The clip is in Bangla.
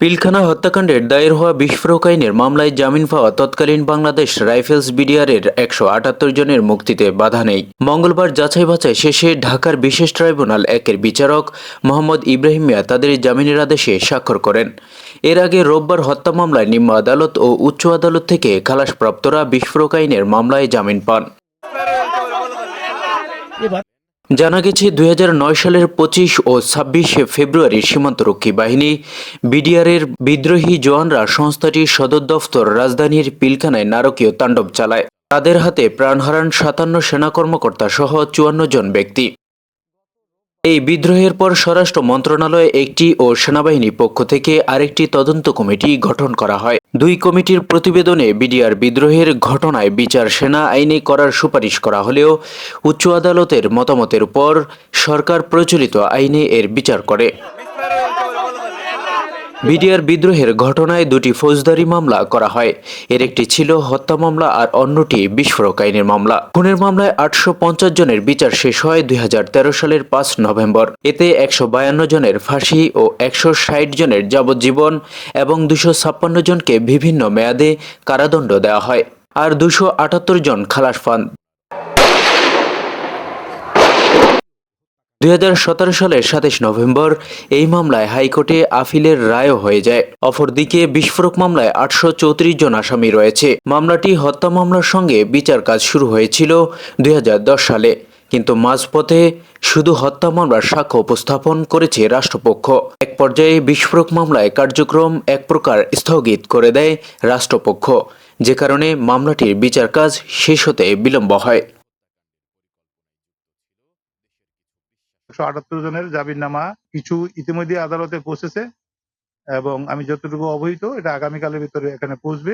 পিলখানা হত্যাকাণ্ডের দায়ের হওয়া বিস্ফোরক আইনের মামলায় জামিন পাওয়া তৎকালীন বাংলাদেশ রাইফেলস বিডিআরের একশো আটাত্তর জনের মুক্তিতে বাধা নেই। মঙ্গলবার যাচাই বাছাই শেষে ঢাকার বিশেষ ট্রাইব্যুনাল একের বিচারক মোহাম্মদ ইব্রাহিম মিয়া তাদের জামিনের আদেশে স্বাক্ষর করেন। এর আগে রোববার হত্যা মামলায় নিম্ন আদালত ও উচ্চ আদালত থেকে খালাসপ্রাপ্তরা বিস্ফোরক আইনের মামলায় জামিন পান। জানা গেছে দু হাজার নয় সালের পঁচিশ ও ছাব্বিশে ফেব্রুয়ারি সীমান্তরক্ষী বাহিনী বিডিআরের বিদ্রোহী জওয়ানরা সংস্থাটির সদর দফতর রাজধানীর পিলখানায় নারকীয় তাণ্ডব চালায়। তাদের হাতে প্রাণ হারান সাতান্ন সেনা কর্মকর্তা সহ চুয়ান্ন জন ব্যক্তি। এই বিদ্রোহের পর স্বরাষ্ট্র মন্ত্রণালয়ে একটি ও সেনাবাহিনী পক্ষ থেকে আরেকটি তদন্ত কমিটি গঠন করা হয়। দুই কমিটির প্রতিবেদনে বিডিআর বিদ্রোহের ঘটনায় বিচার সেনা আইনে করার সুপারিশ করা হলেও উচ্চ আদালতের মতামতের পর সরকার প্রচলিত আইনে এর বিচার করে। বিডিআর বিদ্রোহের ঘটনায় দুটি ফৌজদারি মামলা করা হয়। এর একটি ছিল হত্যা মামলা আর অন্যটি বিস্ফোরক আইনের মামলা। খুনের মামলায় আটশো পঞ্চাশ জনের বিচার শেষ হয় দুই হাজার তেরো সালের পাঁচ নভেম্বর। এতে একশো বায়ান্ন জনের ফাঁসি ও একশো ষাট জনের যাবজ্জীবন এবং দুশো জনকে বিভিন্ন মেয়াদে কারাদণ্ড দেওয়া হয়। আর দুশো জন খালাস পান। দুই হাজার সতেরো সালের সাতাশ নভেম্বর এই মামলায় হাইকোর্টে আপিলের রায়ও হয়ে যায়। অপরদিকে বিস্ফোরক মামলায় আটশো চৌত্রিশ জন আসামি রয়েছে। মামলাটি হত্যা মামলার সঙ্গে বিচার কাজ শুরু হয়েছিল দুই হাজার দশ সালে। কিন্তু মাঝপথে শুধু হত্যা মামলার সাক্ষ্য উপস্থাপন করেছে রাষ্ট্রপক্ষ। এক পর্যায়ে বিস্ফোরক মামলায় কার্যক্রম এক প্রকার স্থগিত করে দেয় রাষ্ট্রপক্ষ। যে কারণে মামলাটির বিচার কাজ শেষ হতে বিলম্ব হয়। একশো আটাত্তর জনের জামিননামা কিছু ইতিমধ্যে আদালতে পৌঁছেছে এবং আমি যতটুকু অবহিত, এটা আগামীকালের ভিতরে এখানে পৌঁছবে।